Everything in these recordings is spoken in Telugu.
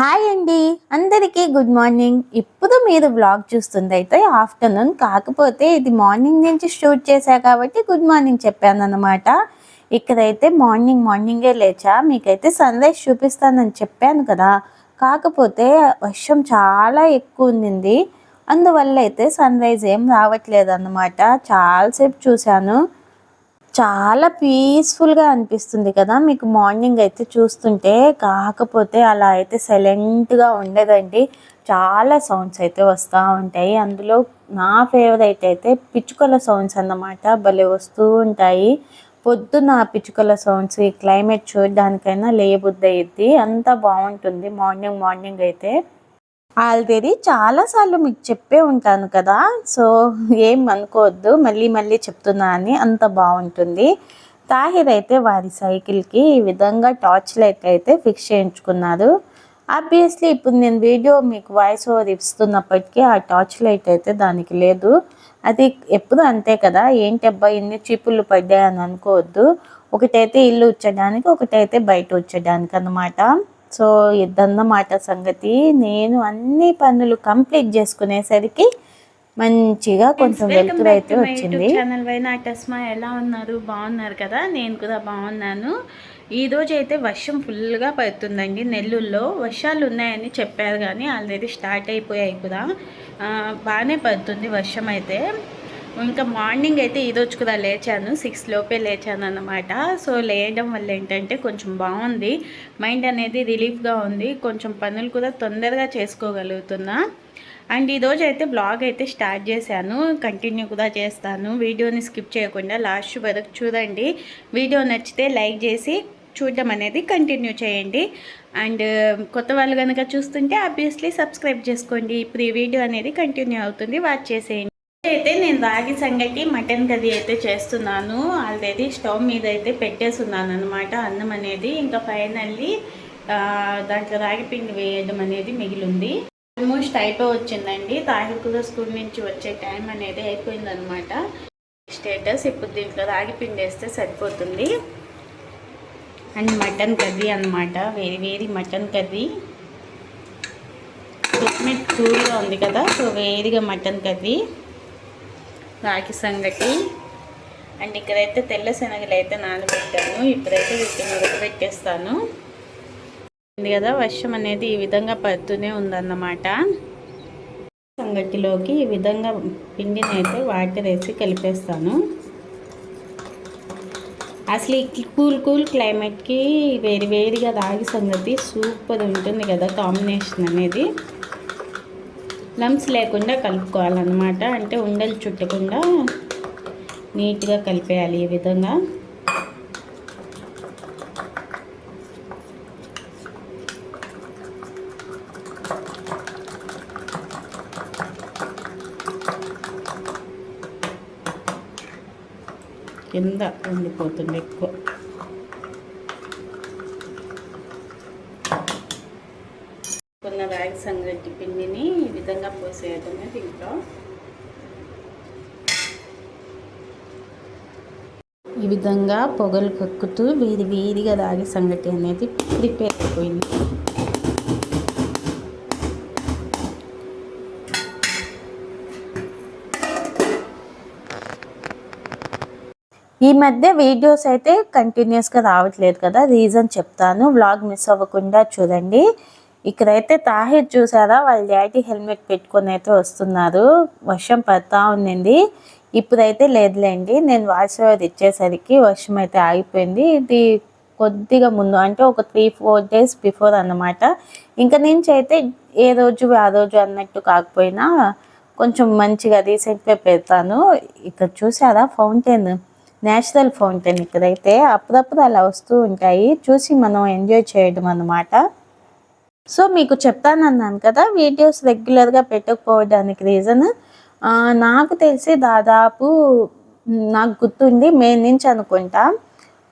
హాయ్ అండి. అందరికీ గుడ్ మార్నింగ్. ఇప్పుడు మీరు బ్లాగ్ చూస్తుంది అయితే ఆఫ్టర్నూన్. కాకపోతే ఇది మార్నింగ్ నుంచి షూట్ చేశా కాబట్టి గుడ్ మార్నింగ్ చెప్పాను అనమాట ఇక్కడైతే మార్నింగ్ మార్నింగే లేచా. మీకైతే సన్ రైజ్ చూపిస్తానని చెప్పాను కదా. కాకపోతే వర్షం చాలా ఎక్కువ ఉండింది. అందువల్ల అయితే సన్ రైజ్ ఏం రావట్లేదు అన్నమాట చాలాసేపు చూశాను. చాలా పీస్ఫుల్గా అనిపిస్తుంది కదా. మీకు మార్నింగ్ అయితే చూస్తుంటే కాకపోతే అలా అయితే సైలెంట్గా ఉండదండి. చాలా సౌండ్స్ అయితే వస్తూ ఉంటాయి. అందులో నా ఫేవరెట్ అయితే పిచ్చుకల సౌండ్స్ అన్నమాట. భలే వస్తూ ఉంటాయి. పొద్దున్న పిచ్చుకల సౌండ్స్ ఈ క్లైమేట్ చూడడానికైనా లేబుద్ది అయ్యిద్ది అంత బాగుంటుంది. మార్నింగ్ మార్నింగ్ అయితే. ఆల్రెడీ చాలాసార్లు మీకు చెప్పే ఉంటాను కదా. సో ఏం అనుకోవద్దు. మళ్ళీ మళ్ళీ చెప్తున్నా అని అంత బాగుంటుంది. తాహిర్ అయితే వారి సైకిల్కి ఈ విధంగా టార్చ్ లైట్ అయితే ఫిక్స్ చేయించుకున్నారు ఆబ్వియస్లీ ఇప్పుడు నేను వీడియో మీకు వాయిస్ ఓవర్ ఇస్తున్నప్పటికీ ఆ టార్చ్ లైట్ అయితే దానికి లేదు. అది ఎప్పుడు అంతే కదా. ఏంటి అబ్బాయి ఇన్ని చీపులు పడ్డాయని అనుకోవద్దు. ఒకటైతే ఇల్లు వచ్చేయడానికి ఒకటైతే బయట వచ్చేయడానికి అనమాట సో ఇదన్నమాట సంగతి నేను అన్ని పనులు కంప్లీట్ చేసుకునేసరికి మంచిగా కొంచెం వెలుతురు అయితే వచ్చింది. ఛానల్ వైనా టస్మా ఎలా ఉన్నారు? బాగున్నారు కదా? నేను కూడా బాగున్నాను. ఈ రోజు అయితే వర్షం ఫుల్గా పడుతుందండి నెల్లూరులో. వర్షాలు ఉన్నాయని చెప్పారు కానీ ఆల్రెడీ స్టార్ట్ అయిపోయాయి కూడా. బాగానే పడుతుంది వర్షం అయితే. ఇంకా మార్నింగ్ అయితే ఈరోజు కూడా లేచాను. సిక్స్ లోపే లేచాను అన్నమాట. సో లేయడం వల్ల ఏంటంటే కొంచెం బాగుంది. మైండ్ అనేది రిలీఫ్గా ఉంది. కొంచెం పనులు కూడా తొందరగా చేసుకోగలుగుతున్నా. అండ్ ఈరోజు అయితే బ్లాగ్ అయితే స్టార్ట్ చేశాను. కంటిన్యూ కూడా చేస్తాను. వీడియోని స్కిప్ చేయకుండా లాస్ట్ వరకు చూడండి. వీడియో నచ్చితే లైక్ చేసి చూడడం అనేది కంటిన్యూ చేయండి. అండ్ కొత్త వాళ్ళు కనుక చూస్తుంటే ఆబ్వియస్లీ సబ్స్క్రైబ్ చేసుకోండి. ఇప్పుడు ఈ వీడియో అనేది కంటిన్యూ అవుతుంది. వాచ్ చేసేయండి. అయితే నేను రాగి సంగటి మటన్ కర్రీ అయితే చేస్తున్నాను. ఆల్రెడీ స్టవ్ మీద అయితే పెట్టేస్తున్నాను అనమాట అన్నం అనేది ఇంకా ఫైనల్లీ దాంట్లో రాగి పిండి వేయడం అనేది మిగిలింది. ఆల్మోస్ట్ అయిపోయి వచ్చిందండి తాహిర్ కూడా స్కూల్ నుంచి వచ్చే టైం అనేది అయిపోయిందనమాట స్టేటస్ ఇప్పుడు దీంట్లో రాగి పిండి వేస్తే సరిపోతుంది. అండ్ మటన్ కర్రీ అనమాట వేడి వేడి మటన్ కర్రీ. క్లైమేట్ కూల్గా ఉంది కదా సో వేడిగా మటన్ కర్రీ. రాగి సంగటి. అండ్ ఇక్కడైతే తెల్ల శనగలు అయితే నానబెట్టాను. ఇప్పుడైతే వీటిని ఉడకబెట్టేస్తాను. ఉంది కదా వర్షం అనేది ఈ విధంగా పడుతూనే ఉందన్నమాట. సంగటిలోకి ఈ విధంగా పిండిని అయితే వాటర్ వేసి కలిపేస్తాను. అసలు ఈ కూల్ కూల్ క్లైమేట్కి వేడి వేడిగా రాగి సంగతి సూపర్ ఉంటుంది కదా కాంబినేషన్ అనేది. లమ్స్ లేకుండా కలుపుకోవాలన్నమాట. అంటే ఉండలు చుట్టకుండా నీట్గా కలిపేయాలి ఈ విధంగా. కింద ఉండిపోతుంది ఎక్కువ కొన్న రాగి సంగటి పిండిని ఈ విధంగా పోసేయటమే దీంట్లో. ఈ విధంగా పొగలు కక్కుతూ వేడి వేడిగా రాగి సంగటి అనేది ప్రిపేర్ అయిపోయింది. ఈ మధ్య వీడియోస్ అయితే కంటిన్యూస్గా రావట్లేదు కదా రీజన్ చెప్తాను. వ్లాగ్ మిస్ అవ్వకుండా చూడండి. ఇక్కడైతే తాహిర్ చూసారా? వాళ్ళ డాడీ హెల్మెట్ పెట్టుకొని అయితే వస్తున్నారు. వర్షం పడతా ఉండింది. ఇప్పుడైతే లేదులేండి. నేను వాయిస్ ఓవర్ ఇచ్చేసరికి వర్షం అయితే ఆగిపోయింది. ఇది కొద్దిగా ముందు అంటే ఒక త్రీ ఫోర్ డేస్ బిఫోర్ అన్నమాట. ఇంకా నుంచి అయితే ఏ రోజు ఆ రోజు అన్నట్టు కాకపోయినా కొంచెం మంచిగా రీసెంట్గా పెడతాను. ఇక్కడ చూసారా? ఫౌంటైన్ నేచురల్ ఫౌంటైన్ ఇక్కడైతే. అప్పుడప్పుడు అలా వస్తూ ఉంటాయి. చూసి మనం ఎంజాయ్ చేయడం అన్నమాట. సో మీకు చెప్తానన్నాను కదా వీడియోస్ రెగ్యులర్గా పెట్టకపోవడానికి రీజన్. నాకు తెలిసి దాదాపు నాకు గుర్తుంది మే నుంచి అనుకుంటా.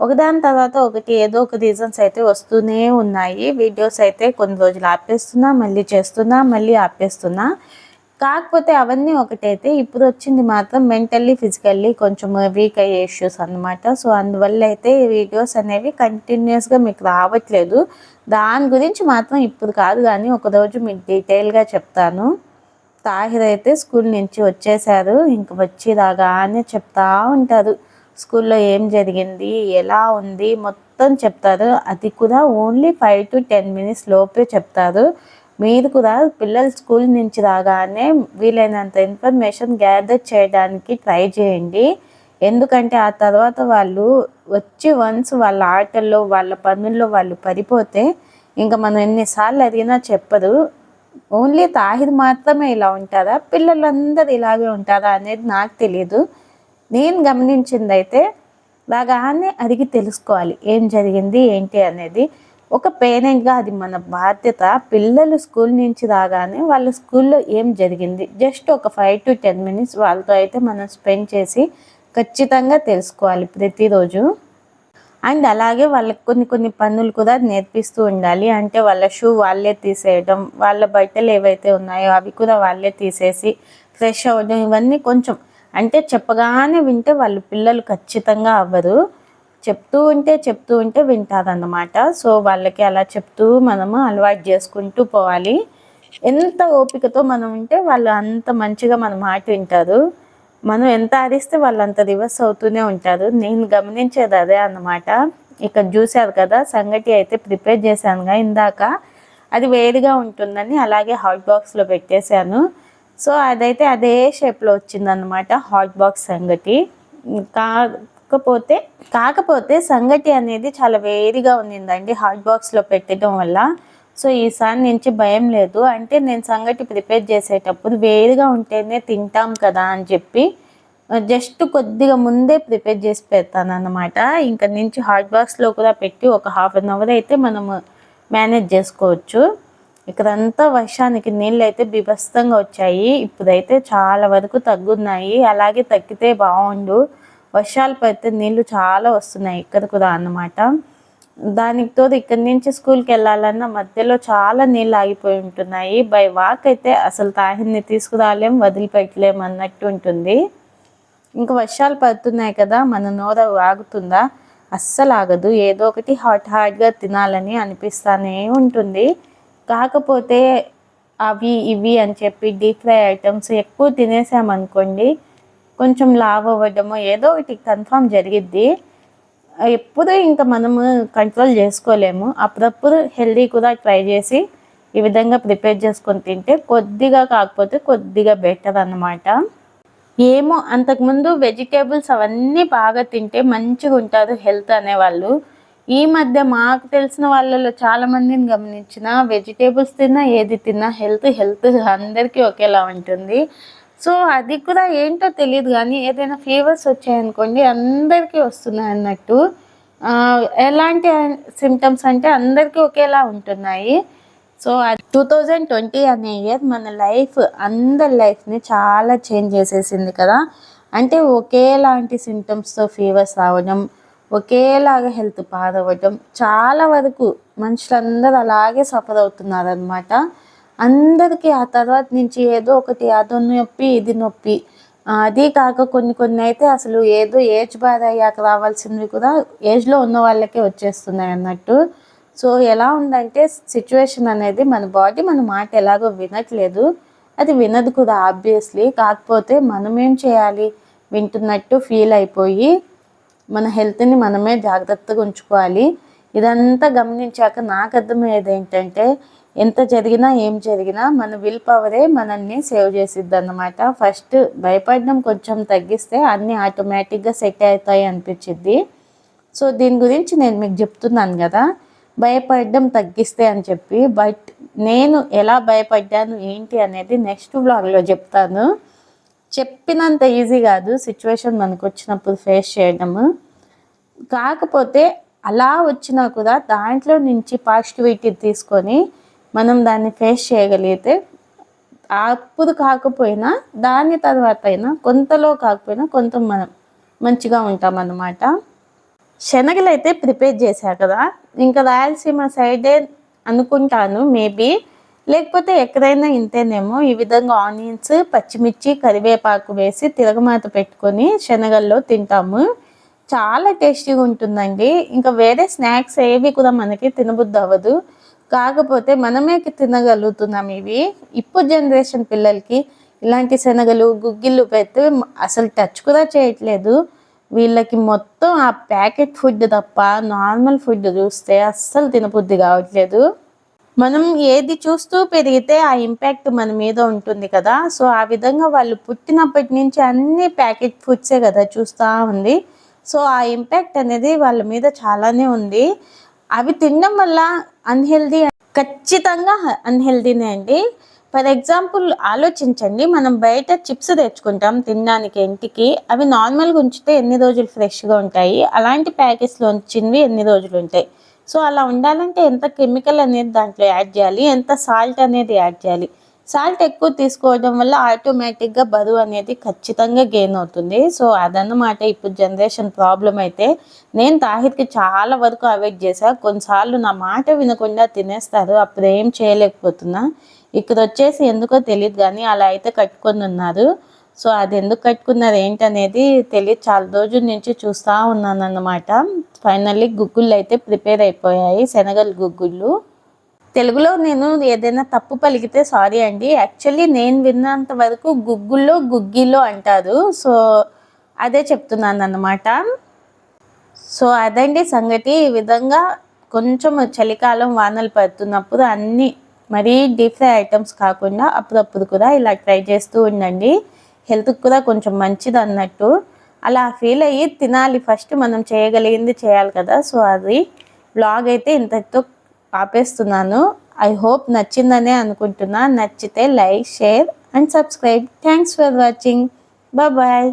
ఒకదాని తర్వాత ఒకటి ఏదో ఒక రీజన్స్ అయితే వస్తూనే ఉన్నాయి. వీడియోస్ అయితే కొన్ని రోజులు ఆపేస్తున్నా మళ్ళీ చేస్తున్నా మళ్ళీ ఆపేస్తున్నా. కాకపోతే అవన్నీ ఒకటైతే ఇప్పుడు వచ్చింది మాత్రం మెంటల్లీ ఫిజికల్లీ కొంచెం వీక్ అయ్యే ఇష్యూస్ అన్నమాట. సో అందువల్ల అయితే ఈ వీడియోస్ అనేవి కంటిన్యూస్గా మీకు రావట్లేదు. దాని గురించి మాత్రం ఇప్పుడు కాదు కానీ ఒకరోజు మీకు డీటెయిల్గా చెప్తాను. తాహిర్ అయితే స్కూల్ నుంచి వచ్చేసారు. ఇంక వచ్చి రాగానే చెప్తా ఉంటారు. స్కూల్లో ఏం జరిగింది? ఎలా ఉంది? మొత్తం చెప్తారు. అది కూడా only five to ten minutes లోపే చెప్తారు. మీరు కూడా పిల్లలు స్కూల్ నుంచి రాగానే వీలైనంత ఇన్ఫర్మేషన్ గ్యాదర్ చేయడానికి ట్రై చేయండి. ఎందుకంటే ఆ తర్వాత వాళ్ళు వచ్చి వన్స్ వాళ్ళ ఆటల్లో వాళ్ళ పనుల్లో వాళ్ళు పడిపోతే ఇంకా మనం ఎన్నిసార్లు అడిగినా చెప్పరు. ఓన్లీ తాహిర్ మాత్రమే ఇలా ఉంటారా? పిల్లలందరూ ఇలాగే ఉంటారా అనేది నాకు తెలియదు నేను గమనించింది అయితే రాగానే అడిగి తెలుసుకోవాలి ఏం జరిగింది ఏంటి అనేది. ఒక పేరెంట్గా అది మన బాధ్యత పిల్లలు స్కూల్ నుంచి రాగానే వాళ్ళ స్కూల్లో ఏం జరిగింది? జస్ట్ ఒక ఫైవ్ టు టెన్ మినిట్స్ వాళ్ళతో అయితే మనం స్పెండ్ చేసి ఖచ్చితంగా తెలుసుకోవాలి ప్రతిరోజు. అండ్ అలాగే వాళ్ళకి కొన్ని కొన్ని పనులు కూడా నేర్పిస్తూ ఉండాలి. అంటే వాళ్ళ షూ వాళ్ళే తీసేయడం వాళ్ళ బట్టలు ఏవైతే ఉన్నాయో అవి కూడా వాళ్ళే తీసేసి ఫ్రెష్ అవ్వడం ఇవన్నీ కొంచెం అంటే చెప్పగానే వింటే వాళ్ళు పిల్లలు ఖచ్చితంగా అవ్వరు. చెప్తూ ఉంటే చెప్తూ ఉంటే వింటారన్నమాట సో వాళ్ళకి అలా చెప్తూ మనము అలవాటు చేసుకుంటూ పోవాలి. ఎంత ఓపికతో మనం ఉంటే వాళ్ళు అంత మంచిగా మన మాట వింటారు. మనం ఎంత ఆడిస్తే వాళ్ళు అంత రివర్స్ అవుతూనే ఉంటారు. నేను గమనించేది అదే అన్నమాట. ఇక్కడ చూశారు కదా సంగటి అయితే ప్రిపేర్ చేశానుగా ఇందాక. అది వేడిగా ఉంటుందని అలాగే హాట్ బాక్స్లో పెట్టేశాను. సో అదైతే అదే షేప్లో వచ్చిందనమాట హాట్ బాక్స్ సంగటి. కాకపోతే కాకపోతే సంగటి అనేది చాలా వేడిగా ఉన్నిందండి హాట్ బాక్స్లో పెట్టడం వల్ల. సో ఈసారి నుంచి భయం లేదు. అంటే నేను సంగటి ప్రిపేర్ చేసేటప్పుడు వేడిగా ఉంటేనే తింటాం కదా అని చెప్పి జస్ట్ కొద్దిగా ముందే ప్రిపేర్ చేసి పెడతాను అన్నమాట ఇంకా నుంచి హాట్ బాక్స్లో కూడా పెట్టి ఒక హాఫ్ అన్ అవర్ అయితే మనము మేనేజ్ చేసుకోవచ్చు. ఇక్కడంతా వర్షానికి నీళ్ళు అయితే బిభస్తంగా వచ్చాయి. ఇప్పుడైతే చాలా వరకు తగ్గున్నాయి. అలాగే తగ్గితే బాగుండు. వర్షాలు పడితే నీళ్ళు చాలా వస్తున్నాయి ఇక్కడ కూడా అన్నమాట. దానికి తోడు ఇక్కడి నుంచి స్కూల్కి వెళ్ళాలన్న మధ్యలో చాలా నీళ్ళు ఆగిపోయి ఉంటున్నాయి. బై వాక్ అయితే అసలు తాహిన్ని తీసుకురాలేం వదిలిపెట్టలేం అన్నట్టు ఉంటుంది. ఇంకా వర్షాలు పడుతున్నాయి కదా మన నోర ఆగుతుందా? అస్సలు ఆగదు. ఏదో ఒకటి హాట్ హాట్గా తినాలని అనిపిస్తానే ఉంటుంది. కాకపోతే అవి ఇవి అని చెప్పి డీప్ ఫ్రై ఐటమ్స్ ఎక్కువ తినేసామనుకోండి కొంచెం లావ్ అవ్వడము ఏదో ఒకటి కన్ఫామ్ జరిగిద్ది. ఎప్పుడు ఇంకా మనము కంట్రోల్ చేసుకోలేము. అప్పుడప్పుడు హెల్దీ కూడా ట్రై చేసి ఈ విధంగా ప్రిపేర్ చేసుకొని తింటే కొద్దిగా కాకపోతే కొద్దిగా బెటర్ అన్నమాట. ఏమో అంతకుముందు వెజిటేబుల్స్ అవన్నీ బాగా తింటే మంచిగా ఉంటారు హెల్త్ అనేవాళ్ళు. ఈ మధ్య మాకు తెలిసిన వాళ్ళలో చాలామందిని గమనించిన వెజిటేబుల్స్ తిన్నా ఏది తిన్నా హెల్త్ హెల్త్ అందరికీ ఒకేలా ఉంటుంది. సో అది కూడా ఏంటో తెలియదు కానీ ఏదైనా ఫీవర్స్ వచ్చాయనుకోండి అందరికీ వస్తున్నాయి అన్నట్టు. ఎలాంటి సిమ్టమ్స్ అంటే అందరికీ ఒకేలా ఉంటున్నాయి. సో టూ థౌజండ్ ట్వంటీ అనే ఇయర్ మన లైఫ్ అందరి లైఫ్ని చాలా చేంజ్ చేసేసింది కదా. అంటే ఒకేలాంటి సిమ్టమ్స్తో ఫీవర్స్ రావడం ఒకేలాగా హెల్త్ పాడవడం చాలా వరకు మనుషులందరూ అలాగే సఫర్ అవుతున్నారు అనమాట అందరికీ ఆ తర్వాత నుంచి ఏదో ఒకటి అదో నొప్పి ఇది నొప్పి అది కాక కొన్ని కొన్ని అయితే అసలు ఏదో ఏజ్ బాధ అయ్యాక రావాల్సినవి కూడా ఏజ్లో ఉన్న వాళ్ళకే వచ్చేస్తున్నాయి అన్నట్టు. సో ఎలా ఉందంటే సిచ్యువేషన్ అనేది మన బాడీ మన మాట ఎలాగో వినట్లేదు. అది వినదు కూడా ఆబ్వియస్లీ. కాకపోతే మనం ఏం చేయాలి? వింటున్నట్టు ఫీల్ అయిపోయి మన హెల్త్ని మనమే జాగ్రత్తగా ఉంచుకోవాలి. ఇదంతా గమనించాక నాకు అర్థమయ్యేది ఏంటంటే ఎంత జరిగినా ఏం జరిగినా మన విల్ పవరే మనల్ని సేవ్ చేసిద్ది అన్నమాట ఫస్ట్ భయపడడం కొంచెం తగ్గిస్తే అన్నీ ఆటోమేటిక్గా సెట్ అవుతాయి అనిపించిద్ది. సో దీని గురించి నేను మీకు చెప్తున్నాను కదా భయపడడం తగ్గిస్తే అని చెప్పి. బట్ నేను ఎలా భయపడ్డాను ఏంటి అనేది నెక్స్ట్ బ్లాగ్లో చెప్తాను. చెప్పినంత ఈజీ కాదు సిచ్యువేషన్ మనకు వచ్చినప్పుడు ఫేస్ చేయడము. కాకపోతే అలా వచ్చినా కూడా దాంట్లో నుంచి పాజిటివిటీ తీసుకొని మనం దాన్ని ఫేస్ చేయగలిగితే అప్పుడు కాకపోయినా దాని తర్వాత అయినా కొంతలో కాకపోయినా కొంత మనం మంచిగా ఉంటాం అన్నమాట శనగలు అయితే ప్రిపేర్ చేశా కదా ఇంకా రాయలసీమ సైడే అనుకుంటాను మేబీ. లేకపోతే ఎక్కడైనా ఇంతేనేమో ఈ విధంగా ఆనియన్స్ పచ్చిమిర్చి కరివేపాకు వేసి తిరగమాత పెట్టుకొని శనగల్లో తింటాము. చాలా టేస్టీగా ఉంటుందండి. ఇంకా వేరే స్నాక్స్ ఏవి కూడా మనకి తినబుద్ధి అవ్వదు. కాకపోతే మనమే తినగలుగుతున్నాం ఇవి. ఇప్పుడు జనరేషన్ పిల్లలకి ఇలాంటి శనగలు గుగ్గిళ్ళు పెడితే అసలు టచ్ కూడా చేయట్లేదు. వీళ్ళకి మొత్తం ఆ ప్యాకెట్ ఫుడ్ తప్ప నార్మల్ ఫుడ్ చూస్తే అస్సలు తినబుద్ధి కావట్లేదు. మనం ఏది చూస్తూ పెరిగితే ఆ ఇంపాక్ట్ మన మీద ఉంటుంది కదా. సో ఆ విధంగా వాళ్ళు పుట్టినప్పటి నుంచి అన్ని ప్యాకెట్ ఫుడ్సే కదా చూస్తూ ఉంది. సో ఆ ఇంపాక్ట్ అనేది వాళ్ళ మీద చాలానే ఉంది. అవి తినడం వల్ల అన్హెల్దీ ఖచ్చితంగా అన్హెల్దీనే అండి. ఫర్ ఎగ్జాంపుల్ ఆలోచించండి మనం బయట చిప్స్ తెచ్చుకుంటాం తినడానికి ఇంటికి అవి నార్మల్గా ఉంచితే ఎన్ని రోజులు ఫ్రెష్గా ఉంటాయి? అలాంటి ప్యాకెట్స్లో ఉంచినవి ఎన్ని రోజులు ఉంటాయి? సో అలా ఉండాలంటే ఎంత కెమికల్ అనేది దాంట్లో యాడ్ చేయాలి? ఎంత సాల్ట్ అనేది యాడ్ చేయాలి? సాల్ట్ ఎక్కువ తీసుకోవడం వల్ల ఆటోమేటిక్గా బరువు అనేది ఖచ్చితంగా గెయిన్ అవుతుంది. సో అదన్నమాట ఇప్పుడు జనరేషన్ ప్రాబ్లం అయితే నేను తాహిర్కి చాలా వరకు అవాయిడ్ చేశా. కొన్నిసార్లు నా మాట వినకుండా తినేస్తారు. అప్పుడు ఏం చేయలేకపోతున్నా. ఇక్కడ వచ్చేసి ఎందుకో తెలియదు కానీ అలా అయితే కట్టుకొని ఉన్నారు. సో అది ఎందుకు కట్టుకున్నారు ఏంటనేది తెలియదు. చాలా రోజుల నుంచి చూస్తూ ఉన్నాను అన్నమాట ఫైనల్లీ గుగ్గుళ్ళు అయితే ప్రిపేర్ అయిపోయాయి. శనగలు గుగ్గుళ్ళు. తెలుగులో నేను ఏదైనా తప్పు పలికితే సారీ అండి. యాక్చువల్లీ నేను విన్నంత వరకు గుగ్గుల్లో గుగ్గిలో అంటారు. సో అదే చెప్తున్నాను అన్నమాట సో అదండి సంగతి. ఈ విధంగా కొంచెం చలికాలం వానలు పడుతున్నప్పుడు అన్నీ మరీ డీప్ ఫ్రై ఐటమ్స్ కాకుండా అప్పుడప్పుడు కూడా ఇలా ట్రై చేస్తూ ఉండండి. హెల్త్కి కూడా కొంచెం మంచిది అన్నట్టు. అలా ఫీల్ అయ్యి తినాలి. ఫస్ట్ మనం చేయగలిగింది చేయాలి కదా. సో అది బ్లాగ్ అయితే ఇంతటితో ఆపేస్తున్నాను. ఐ హోప్ నచ్చిందనే అనుకుంటున్నా. నచ్చితే like share and subscribe. Thanks for watching bye